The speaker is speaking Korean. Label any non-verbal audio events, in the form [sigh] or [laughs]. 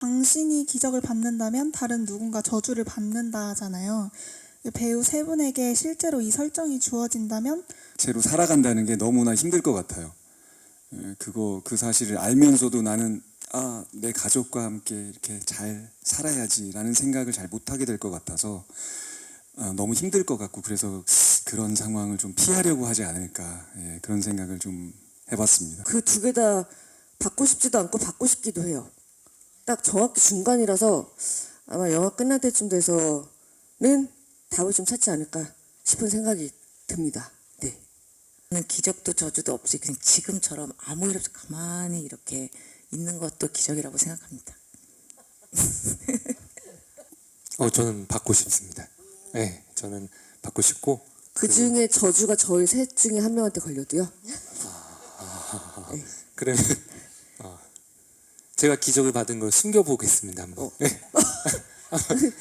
당신이 기적을 받는다면 다른 누군가 저주를 받는다잖아요. 배우 세 분에게 실제로 이 설정이 주어진다면 채로 살아간다는 게 너무나 힘들 것 같아요. 예, 그거 그 사실을 알면서도 나는 아 내 가족과 함께 이렇게 잘 살아야지라는 생각을 잘 못하게 될 것 같아서 아, 너무 힘들 것 같고 그래서 그런 상황을 좀 피하려고 하지 않을까 예, 그런 생각을 좀 해봤습니다. 그 두 개 다 받고 싶지도 않고 받고 싶기도 해요. 딱 정확히 중간이라서 아마 영화 끝날 때쯤 돼서는 답을 좀 찾지 않을까 싶은 생각이 듭니다. 네. 저는 기적도 저주도 없이 그냥 지금처럼 아무 일 없이 가만히 이렇게 있는 것도 기적이라고 생각합니다. 어, 저는 받고 싶습니다. 네, 저는 받고 싶고 그 중에 저주가 저희 셋 중에 한 명한테 걸려도요. 그러면 어, 제가 기적을 받은 걸 숨겨보겠습니다. 한번. 어. 네. [laughs]